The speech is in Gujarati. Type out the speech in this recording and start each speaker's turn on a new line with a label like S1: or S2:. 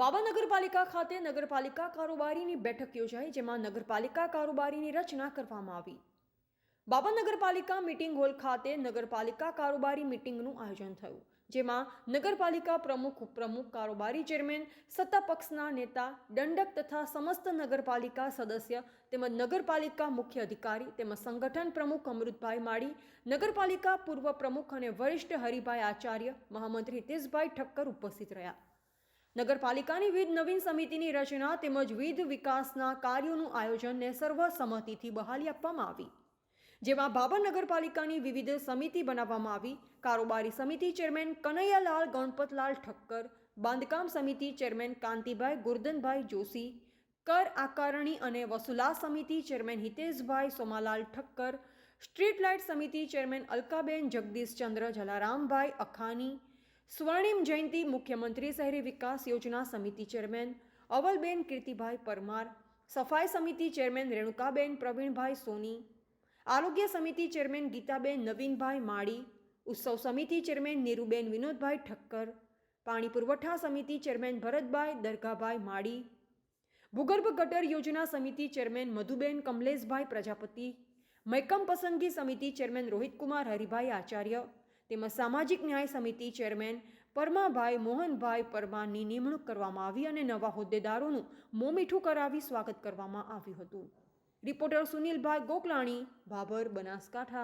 S1: બાબા નગરપાલિકા ખાતે નગરપાલિકા કારોબારીની બેઠક યોજાઈ, જેમાં નગરપાલિકા કારોબારીની રચના કરવામાં આવી. બાબા નગરપાલિકા મીટિંગ હોલ ખાતે નગરપાલિકા કારોબારી મીટિંગનું આયોજન થયું, જેમાં નગરપાલિકા પ્રમુખ, ઉપપ્રમુખ, કારોબારી ચેરમેન, સત્તા પક્ષના નેતા, દંડક તથા સમસ્ત નગરપાલિકા સદસ્ય તેમજ નગરપાલિકા મુખ્ય અધિકારી તેમજ સંગઠન પ્રમુખ અમૃતભાઈ માળી, નગરપાલિકા પૂર્વ પ્રમુખ અને વરિષ્ઠ હરિભાઈ આચાર્ય, મહામંત્રી હિતેશભાઈ ઠક્કર ઉપસ્થિત રહ્યા. નગરપાલિકાની વિવિધ નવીન સમિતિની રચના તેમજ વિવિધ વિકાસના કાર્યોનું આયોજનને સર્વસંમતિથી બહાલી આપવામાં આવી. જેમાં બાબર નગરપાલિકાની વિવિધ સમિતિ બનાવવામાં આવી. કારોબારી સમિતિ ચેરમેન કનૈયાલાલ, ગણપતલાલ ઠક્કર, બાંધકામ સમિતિ ચેરમેન કાંતિભાઈ ગુરદનભાઈ જોશી, કર આકારણી અને વસુલા સમિતિ chairman Hiteshbhai Somalal Thakkar, street light સમિતિ ચેરમેન અલકાબેન જગદીશચંદ્ર જલારામભાઈ અખાની સ્વર્ણિમ જયંતિ મુખ્યમંત્રી શહેરી વિકાસ યોજના સમિતિ ચેરમેન, અવલબેન કીર્તિભાઈ પરમાર, સફાઈ સમિતિ ચેરમેન રેણુકાબેન પ્રવીણભાઈ સોની, આરોગ્ય સમિતિ ચેરમેન ગીતાબેન નવીનભાઈ માળી, ઉત્સવ સમિતિ ચેરમેન નીરુબેન વિનોદભાઈ ઠક્કર, પાણી પુરવઠા સમિતિ ચેરમેન ભરતભાઈ દરગાભાઈ માળી, ભૂગર્ભ ગટર યોજના સમિતિ ચેરમેન મધુબેન કમલેશભાઈ પ્રજાપતિ, મૈકમ પસંદગી સમિતિ ચેરમેન રોહિતકુમાર હરિભાઈ આચાર્ય તેમજ સામાજિક ન્યાય સમિતિ ચેરમેન પરમાભાઈ મોહનભાઈ પરમાની નિમણૂક કરવામાં આવી અને નવા હોદ્દેદારોનું મોમીઠું કરાવી સ્વાગત કરવામાં આવ્યું હતું. રિપોર્ટર સુનિલભાઈ ગોકલાણી ભાભર બનાસકાંઠા.